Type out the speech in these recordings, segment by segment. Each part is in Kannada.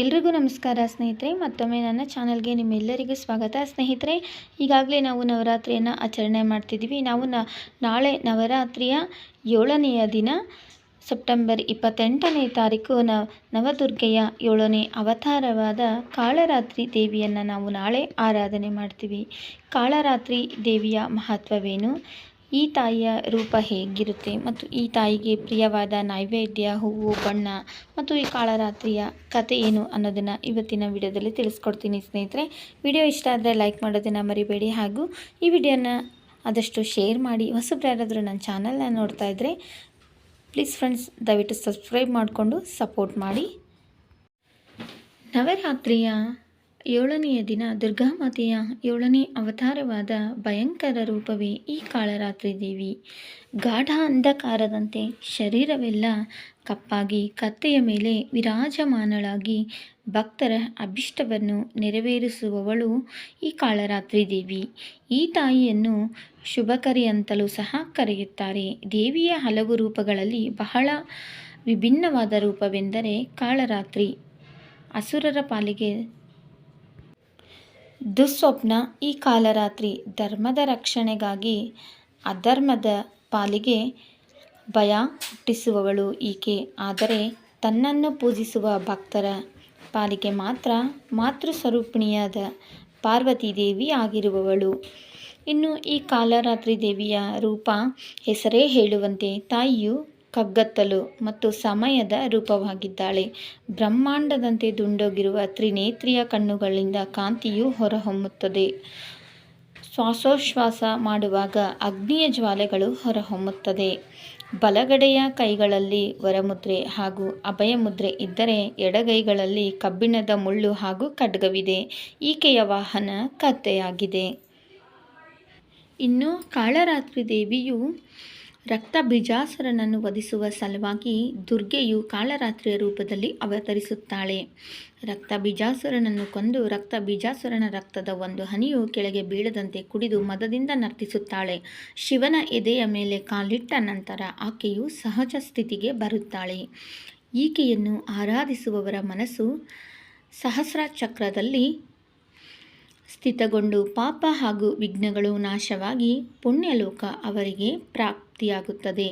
ಎಲ್ರಿಗೂ ನಮಸ್ಕಾರ ಸ್ನೇಹಿತರೆ, ಮತ್ತೊಮ್ಮೆ ನನ್ನ ಚಾನಲ್ಗೆ ನಿಮ್ಮೆಲ್ಲರಿಗೂ ಸ್ವಾಗತ. ಸ್ನೇಹಿತರೆ, ಈಗಾಗಲೇ ನಾವು ನವರಾತ್ರಿಯನ್ನು ಆಚರಣೆ ಮಾಡ್ತಿದ್ದೀವಿ. ನಾವು ನಾಳೆ ನವರಾತ್ರಿಯ ಏಳನೆಯ ದಿನ, ಸೆಪ್ಟೆಂಬರ್ ಇಪ್ಪತ್ತೆಂಟನೇ ತಾರೀಕು ನ, ನವದುರ್ಗೆಯ ಏಳನೇ ಅವತಾರವಾದ ಕಾಳರಾತ್ರಿ ದೇವಿಯನ್ನು ನಾವು ನಾಳೆ ಆರಾಧನೆ ಮಾಡ್ತೀವಿ. ಕಾಳರಾತ್ರಿ ದೇವಿಯ ಮಹತ್ವವೇನು? ಈ ತಾಯಿಯ ರೂಪ ಹೇಗಿರುತ್ತೆ? ಮತ್ತು ಈ ತಾಯಿಗೆ ಪ್ರಿಯವಾದ ನೈವೇದ್ಯ, ಹೂವು, ಬಣ್ಣ ಮತ್ತು ಈ ಕಾಳರಾತ್ರಿಯ ಕತೆ ಏನು ಅನ್ನೋದನ್ನು ಇವತ್ತಿನ ವಿಡಿಯೋದಲ್ಲಿ ತಿಳಿಸ್ಕೊಡ್ತೀನಿ ಸ್ನೇಹಿತರೆ. ವಿಡಿಯೋ ಇಷ್ಟ ಆದರೆ ಲೈಕ್ ಮಾಡೋದನ್ನು ಮರಿಬೇಡಿ. ಹಾಗೂ ಈ ವಿಡಿಯೋನ ಆದಷ್ಟು ಶೇರ್ ಮಾಡಿ. ಹೊಸಬ್ರು ಯಾರಾದರೂ ನನ್ನ ಚಾನಲ್ನ ನೋಡ್ತಾ ಇದ್ದರೆ ಪ್ಲೀಸ್ ಫ್ರೆಂಡ್ಸ್, ದಯವಿಟ್ಟು ಸಬ್ಸ್ಕ್ರೈಬ್ ಮಾಡಿಕೊಂಡು ಸಪೋರ್ಟ್ ಮಾಡಿ. ನವರಾತ್ರಿಯ ಏಳನೆಯ ದಿನ ದುರ್ಗಾಮಾತೆಯ ಏಳನೇ ಅವತಾರವಾದ ಭಯಂಕರ ರೂಪವೇ ಈ ಕಾಳರಾತ್ರಿ ದೇವಿ. ಗಾಢ ಅಂಧಕಾರದಂತೆ ಶರೀರವೆಲ್ಲ ಕಪ್ಪಾಗಿ ಕತ್ತೆಯ ಮೇಲೆ ವಿರಾಜಮಾನಳಾಗಿ ಭಕ್ತರ ಅಭಿಷ್ಟವನ್ನು ನೆರವೇರಿಸುವವಳು ಈ ಕಾಳರಾತ್ರಿ ದೇವಿ. ಈ ತಾಯಿಯನ್ನು ಶುಭಕರಿ ಅಂತಲೂ ಸಹ ಕರೆಯುತ್ತಾರೆ. ದೇವಿಯ ಹಲವು ರೂಪಗಳಲ್ಲಿ ಬಹಳ ವಿಭಿನ್ನವಾದ ರೂಪವೆಂದರೆ ಕಾಳರಾತ್ರಿ. ಅಸುರರ ಪಾಲಿಗೆ ದುಸ್ವಪ್ನ ಈ ಕಾಲರಾತ್ರಿ ಧರ್ಮದ ರಕ್ಷಣೆಗಾಗಿ ಅಧರ್ಮದ ಪಾಲಿಗೆ ಭಯ ಹುಟ್ಟಿಸುವವಳು ಈಕೆ. ಆದರೆ ತನ್ನನ್ನು ಪೂಜಿಸುವ ಭಕ್ತರ ಪಾಲಿಗೆ ಮಾತ್ರ ಮಾತೃ ಸ್ವರೂಪಿಣಿಯಾದ ಪಾರ್ವತಿ ದೇವಿ ಆಗಿರುವವಳು. ಇನ್ನು ಈ ಕಾಲರಾತ್ರಿ ದೇವಿಯ ರೂಪ ಹೆಸರೇ ಹೇಳುವಂತೆ ತಾಯಿಯು ಕಗ್ಗತ್ತಲು ಮತ್ತು ಸಮಯದ ರೂಪವಾಗಿದ್ದಾಳೆ. ಬ್ರಹ್ಮಾಂಡದಂತೆ ದುಂಡೋಗಿರುವ ತ್ರಿನೇತ್ರಿಯ ಕಣ್ಣುಗಳಿಂದ ಕಾಂತಿಯು ಹೊರಹೊಮ್ಮುತ್ತದೆ. ಶ್ವಾಸೋಶ್ವಾಸ ಮಾಡುವಾಗ ಅಗ್ನಿಯ ಜ್ವಾಲೆಗಳು ಹೊರಹೊಮ್ಮುತ್ತದೆ. ಬಲಗಡೆಯ ಕೈಗಳಲ್ಲಿ ವರಮುದ್ರೆ ಹಾಗೂ ಅಭಯ ಮುದ್ರೆ ಇದ್ದರೆ ಎಡಗೈಗಳಲ್ಲಿ ಕಬ್ಬಿಣದ ಮುಳ್ಳು ಹಾಗೂ ಖಡ್ಗವಿದೆ. ಈಕೆಯ ವಾಹನ ಕತ್ತೆಯಾಗಿದೆ. ಇನ್ನು ಕಾಳರಾತ್ರಿ ದೇವಿಯು ರಕ್ತ ಬೀಜಾಸುರನನ್ನು ವಧಿಸುವ ಸಲುವಾಗಿ ದುರ್ಗೆಯು ಕಾಳರಾತ್ರಿಯ ರೂಪದಲ್ಲಿ ಅವತರಿಸುತ್ತಾಳೆ. ರಕ್ತ ಬೀಜಾಸುರನನ್ನು ಕೊಂದು ರಕ್ತ ಬೀಜಾಸುರನ ರಕ್ತದ ಒಂದು ಹನಿಯು ಕೆಳಗೆ ಬೀಳದಂತೆ ಕುಡಿದು ಮದದಿಂದ ನರ್ತಿಸುತ್ತಾಳೆ. ಶಿವನ ಎದೆಯ ಮೇಲೆ ಕಾಲಿಟ್ಟ ನಂತರ ಆಕೆಯು ಸಹಜ ಸ್ಥಿತಿಗೆ ಬರುತ್ತಾಳೆ. ಈಕೆಯನ್ನು ಆರಾಧಿಸುವವರ ಮನಸ್ಸು ಸಹಸ್ರ ಚಕ್ರದಲ್ಲಿ ಸ್ಥಿತಗೊಂಡು ಪಾಪ ಹಾಗೂ ವಿಘ್ನಗಳು ನಾಶವಾಗಿ ಪುಣ್ಯಲೋಕ ಅವರಿಗೆ ಪ್ರಾಪ್ತಿಯಾಗುತ್ತದೆ.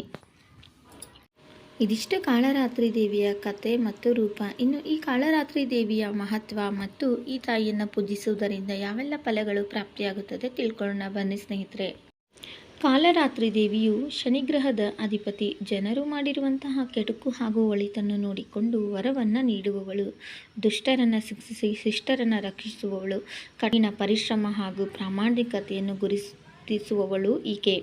ಇದಿಷ್ಟು ಕಾಳರಾತ್ರಿ ದೇವಿಯ ಕತೆ ಮತ್ತು ರೂಪ. ಇನ್ನು ಈ ಕಾಳರಾತ್ರಿ ದೇವಿಯ ಮಹತ್ವ ಮತ್ತು ಈ ತಾಯಿಯನ್ನು ಪೂಜಿಸುವುದರಿಂದ ಯಾವೆಲ್ಲ ಫಲಗಳು ಪ್ರಾಪ್ತಿಯಾಗುತ್ತದೆ ತಿಳ್ಕೊಳ್ಳೋಣ ಬನ್ನಿ ಸ್ನೇಹಿತರೆ. ಕಾಲರಾತ್ರಿ ದೇವಿಯು ಶನಿಗ್ರಹದ ಅಧಿಪತಿ ಜನರು ಮಾಡಿರುವಂತಹ ಕೆಡುಕು ಹಾಗೂ ಒಳಿತನ್ನು ನೋಡಿಕೊಂಡು ವರವನ್ನು ನೀಡುವವಳು. ದುಷ್ಟರನ್ನು ಶಿಕ್ಷಿಸಿ, ಶಿಷ್ಟರನ್ನು ರಕ್ಷಿಸುವವಳು. ಕಠಿಣ ಪರಿಶ್ರಮ ಹಾಗೂ ಪ್ರಾಮಾಣಿಕತೆಯನ್ನು ಗುರುತಿಸುವವಳು ಈಕೆ.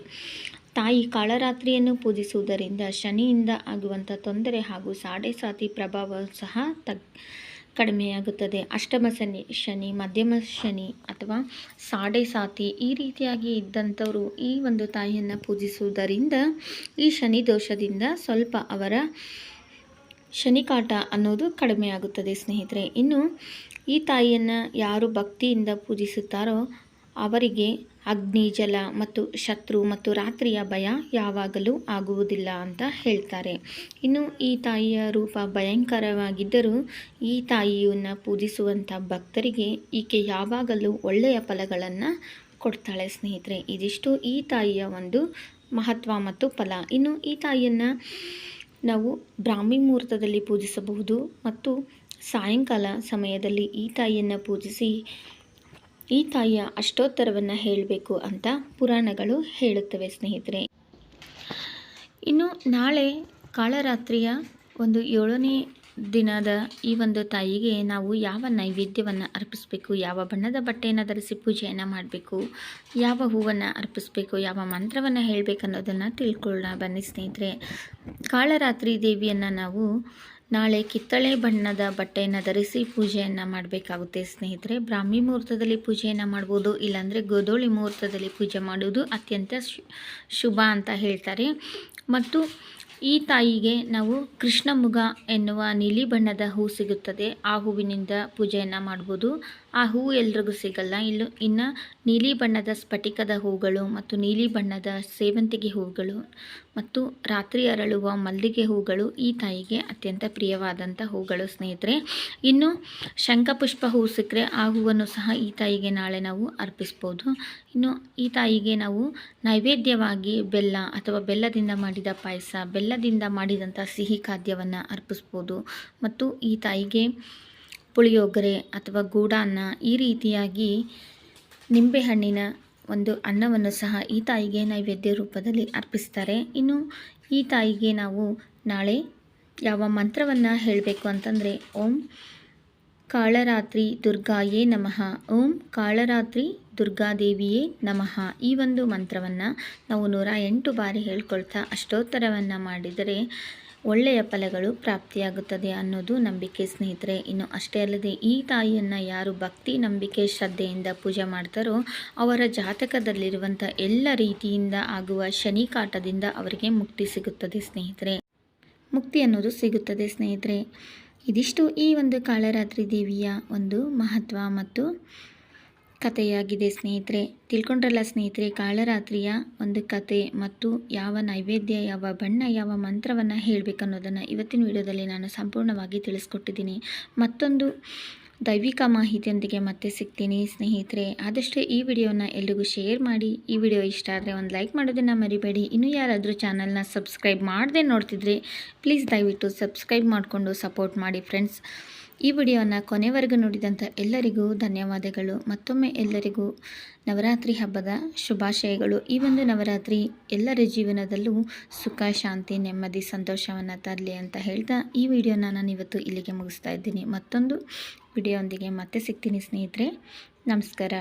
ತಾಯಿ ಕಾಳರಾತ್ರಿಯನ್ನು ಪೂಜಿಸುವುದರಿಂದ ಶನಿಯಿಂದ ಆಗುವಂಥ ತೊಂದರೆ ಹಾಗೂ ಸಾಡೆ ಸಾತಿ ಪ್ರಭಾವ ಸಹ ತಗ್ ಕಡಿಮೆಯಾಗುತ್ತದೆ. ಅಷ್ಟಮ ಶನಿ ಶನಿ, ಮಧ್ಯಮ ಶನಿ ಅಥವಾ ಸಾಡೆ ಸಾತಿ ಈ ರೀತಿಯಾಗಿ ಇದ್ದಂಥವರು ಈ ಒಂದು ತಾಯಿಯನ್ನು ಪೂಜಿಸುವುದರಿಂದ ಈ ಶನಿ ದೋಷದಿಂದ ಸ್ವಲ್ಪ ಅವರ ಶನಿಕಾಟ ಅನ್ನೋದು ಕಡಿಮೆಯಾಗುತ್ತದೆ ಸ್ನೇಹಿತರೆ. ಇನ್ನು ಈ ತಾಯಿಯನ್ನು ಯಾರು ಭಕ್ತಿಯಿಂದ ಪೂಜಿಸುತ್ತಾರೋ ಅವರಿಗೆ ಅಗ್ನಿ ಜಲ ಮತ್ತು ಶತ್ರು ಮತ್ತು ರಾತ್ರಿಯ ಭಯ ಯಾವಾಗಲೂ ಆಗುವುದಿಲ್ಲ ಅಂತ ಹೇಳ್ತಾರೆ. ಇನ್ನು ಈ ತಾಯಿಯ ರೂಪ ಭಯಂಕರವಾಗಿದ್ದರೂ ಈ ತಾಯಿಯನ್ನು ಪೂಜಿಸುವಂಥ ಭಕ್ತರಿಗೆ ಈಕೆ ಯಾವಾಗಲೂ ಒಳ್ಳೆಯ ಫಲಗಳನ್ನು ಕೊಡ್ತಾಳೆ ಸ್ನೇಹಿತರೆ. ಇದಿಷ್ಟು ಈ ತಾಯಿಯ ಒಂದು ಮಹತ್ವ ಮತ್ತು ಫಲ. ಇನ್ನು ಈ ತಾಯಿಯನ್ನು ನಾವು ಬ್ರಾಹ್ಮಿ ಮುಹೂರ್ತದಲ್ಲಿ ಪೂಜಿಸಬಹುದು ಮತ್ತು ಸಾಯಂಕಾಲ ಸಮಯದಲ್ಲಿ ಈ ತಾಯಿಯನ್ನು ಪೂಜಿಸಿ ಈ ತಾಯಿಯ ಅಷ್ಟೋತ್ತರವನ್ನು ಹೇಳಬೇಕು ಅಂತ ಪುರಾಣಗಳು ಹೇಳುತ್ತವೆ ಸ್ನೇಹಿತರೆ. ಇನ್ನು ನಾಳೆ ಕಾಳರಾತ್ರಿಯ ಒಂದು ಏಳನೇ ದಿನದ ಈ ಒಂದು ತಾಯಿಗೆ ನಾವು ಯಾವ ನೈವೇದ್ಯವನ್ನು ಅರ್ಪಿಸಬೇಕು, ಯಾವ ಬಣ್ಣದ ಬಟ್ಟೆಯನ್ನು ಧರಿಸಿ ಪೂಜೆಯನ್ನು ಮಾಡಬೇಕು, ಯಾವ ಹೂವನ್ನು ಅರ್ಪಿಸಬೇಕು, ಯಾವ ಮಂತ್ರವನ್ನು ಹೇಳಬೇಕು ಅನ್ನೋದನ್ನು ತಿಳ್ಕೊಳ್ಳೋಣ ಬನ್ನಿ ಸ್ನೇಹಿತರೆ. ಕಾಳರಾತ್ರಿ ದೇವಿಯನ್ನು ನಾವು ನಾಳೆ ಕಿತ್ತಳೆ ಬಣ್ಣದ ಬಟ್ಟೆಯನ್ನು ಧರಿಸಿ ಪೂಜೆಯನ್ನು ಮಾಡಬೇಕಾಗುತ್ತೆ ಸ್ನೇಹಿತರೆ. ಬ್ರಾಹ್ಮಿ ಮುಹೂರ್ತದಲ್ಲಿ ಪೂಜೆಯನ್ನು ಮಾಡ್ಬೋದು, ಇಲ್ಲಾಂದರೆ ಗೋಧೋಳಿ ಮುಹೂರ್ತದಲ್ಲಿ ಪೂಜೆ ಮಾಡುವುದು ಅತ್ಯಂತ ಶುಭ ಅಂತ ಹೇಳ್ತಾರೆ. ಮತ್ತು ಈ ತಾಯಿಗೆ ನಾವು ಕೃಷ್ಣಮುಗ ಎನ್ನುವ ನೀಲಿ ಬಣ್ಣದ ಹೂ ಸಿಗುತ್ತದೆ. ಆ ಹೂವಿನಿಂದ ಪೂಜೆಯನ್ನು ಮಾಡ್ಬೋದು. ಆ ಹೂವು ಎಲ್ರಿಗೂ ಸಿಗಲ್ಲ. ಇಲ್ಲೂ ಇನ್ನು ನೀಲಿ ಬಣ್ಣದ ಸ್ಫಟಿಕದ ಹೂಗಳು ಮತ್ತು ನೀಲಿ ಬಣ್ಣದ ಸೇವಂತಿಗೆ ಹೂಗಳು ಮತ್ತು ರಾತ್ರಿ ಅರಳುವ ಮಲ್ಲಿಗೆ ಹೂಗಳು ಈ ತಾಯಿಗೆ ಅತ್ಯಂತ ಪ್ರಿಯವಾದಂಥ ಹೂಗಳು ಸ್ನೇಹಿತರೆ. ಇನ್ನು ಶಂಖಪುಷ್ಪ ಹೂ ಸಿಕ್ಕರೆ ಆ ಹೂವನ್ನು ಸಹ ಈ ತಾಯಿಗೆ ನಾಳೆ ನಾವು ಅರ್ಪಿಸ್ಬೋದು. ಇನ್ನು ಈ ತಾಯಿಗೆ ನಾವು ನೈವೇದ್ಯವಾಗಿ ಬೆಲ್ಲ ಅಥವಾ ಬೆಲ್ಲದಿಂದ ಮಾಡಿದ ಪಾಯಸ, ಬೆಲ್ಲದಿಂದ ಮಾಡಿದಂಥ ಸಿಹಿ ಖಾದ್ಯವನ್ನು ಅರ್ಪಿಸ್ಬೋದು. ಮತ್ತು ಈ ತಾಯಿಗೆ ಪುಳಿಯೋಗರೆ ಅಥವಾ ಗೂಡಾನ್ನ ಈ ರೀತಿಯಾಗಿ ನಿಂಬೆಹಣ್ಣಿನ ಒಂದು ಅನ್ನವನ್ನು ಸಹ ಈ ತಾಯಿಗೆ ನೈವೇದ್ಯ ರೂಪದಲ್ಲಿ ಅರ್ಪಿಸ್ತಾರೆ. ಇನ್ನು ಈ ತಾಯಿಗೆ ನಾವು ನಾಳೆ ಯಾವ ಮಂತ್ರವನ್ನು ಹೇಳಬೇಕು ಅಂತಂದರೆ, ಓಂ ಕಾಳರಾತ್ರಿ ದುರ್ಗಾಯೇ ನಮಃ. ಓಂ ಕಾಳರಾತ್ರಿ ದುರ್ಗಾದೇವಿಯೇ ನಮಃ. ಈ ಒಂದು ಮಂತ್ರವನ್ನು ನಾವು ನೂರ ಎಂಟು ಬಾರಿ ಹೇಳ್ಕೊಳ್ತಾ ಅಷ್ಟೋತ್ತರವನ್ನು ಮಾಡಿದರೆ ಒಳ್ಳೆಯ ಫಲಗಳು ಪ್ರಾಪ್ತಿಯಾಗುತ್ತದೆ ಅನ್ನೋದು ನಂಬಿಕೆ ಸ್ನೇಹಿತರೆ. ಇನ್ನು ಅಷ್ಟೇ ಅಲ್ಲದೆ ಈ ತಾಯಿಯನ್ನು ಯಾರು ಭಕ್ತಿ, ನಂಬಿಕೆ, ಶ್ರದ್ಧೆಯಿಂದ ಪೂಜೆ ಮಾಡ್ತಾರೋ ಅವರ ಜಾತಕದಲ್ಲಿರುವಂಥ ಎಲ್ಲ ರೀತಿಯಿಂದ ಆಗುವ ಶನಿ ಕಾಟದಿಂದ ಅವರಿಗೆ ಮುಕ್ತಿ ಸಿಗುತ್ತದೆ ಸ್ನೇಹಿತರೆ. ಮುಕ್ತಿ ಅನ್ನೋದು ಸಿಗುತ್ತದೆ ಸ್ನೇಹಿತರೆ. ಇದಿಷ್ಟು ಈ ಒಂದು ಕಾಳರಾತ್ರಿ ದೇವಿಯ ಒಂದು ಮಹತ್ವ ಮತ್ತು ಕಥೆಯಾಗಿದೆ ಸ್ನೇಹಿತರೆ. ತಿಳ್ಕೊಂಡ್ರಲ್ಲ ಸ್ನೇಹಿತರೆ, ಕಾಳರಾತ್ರಿಯ ಒಂದು ಕತೆ ಮತ್ತು ಯಾವ ನೈವೇದ್ಯ, ಯಾವ ಬಣ್ಣ, ಯಾವ ಮಂತ್ರವನ್ನು ಹೇಳಬೇಕನ್ನೋದನ್ನು ಇವತ್ತಿನ ವಿಡಿಯೋದಲ್ಲಿ ನಾನು ಸಂಪೂರ್ಣವಾಗಿ ತಿಳಿಸ್ಕೊಟ್ಟಿದ್ದೀನಿ. ಮತ್ತೊಂದು ದೈವಿಕ ಮಾಹಿತಿಯೊಂದಿಗೆ ಮತ್ತೆ ಸಿಗ್ತೀನಿ, ಸ್ನೇಹಿತರೆ. ಆದಷ್ಟು ಈ ವಿಡಿಯೋನ ಎಲ್ರಿಗೂ ಶೇರ್ ಮಾಡಿ. ಈ ವಿಡಿಯೋ ಇಷ್ಟ ಆದರೆ ಒಂದು ಲೈಕ್ ಮಾಡೋದನ್ನು ಮರಿಬೇಡಿ. ಇನ್ನೂ ಯಾರಾದರೂ ಚಾನಲ್ನ ಸಬ್ಸ್ಕ್ರೈಬ್ ಮಾಡದೆ ನೋಡ್ತಿದ್ರೆ, ಪ್ಲೀಸ್ ದಯವಿಟ್ಟು ಸಬ್ಸ್ಕ್ರೈಬ್ ಮಾಡಿಕೊಂಡು ಸಪೋರ್ಟ್ ಮಾಡಿ, ಫ್ರೆಂಡ್ಸ್. ಈ ವಿಡಿಯೋನ ಕೊನೆವರೆಗೂ ನೋಡಿದಂಥ ಎಲ್ಲರಿಗೂ ಧನ್ಯವಾದಗಳು. ಮತ್ತೊಮ್ಮೆ ಎಲ್ಲರಿಗೂ ನವರಾತ್ರಿ ಹಬ್ಬದ ಶುಭಾಶಯಗಳು. ಈ ಒಂದು ನವರಾತ್ರಿ ಎಲ್ಲರ ಜೀವನದಲ್ಲೂ ಸುಖ, ಶಾಂತಿ, ನೆಮ್ಮದಿ, ಸಂತೋಷವನ್ನು ತರಲಿ ಅಂತ ಹೇಳ್ತಾ ಈ ವಿಡಿಯೋನ ನಾನು ಇವತ್ತು ಇಲ್ಲಿಗೆ ಮುಗಿಸ್ತಾ ಇದ್ದೀನಿ. ಮತ್ತೊಂದು ವಿಡಿಯೋ ಒಂದಿಗೆ ಮತ್ತೆ ಸಿಗ್ತೀನಿ ಸ್ನೇಹಿತರೆ. ನಮಸ್ಕಾರ.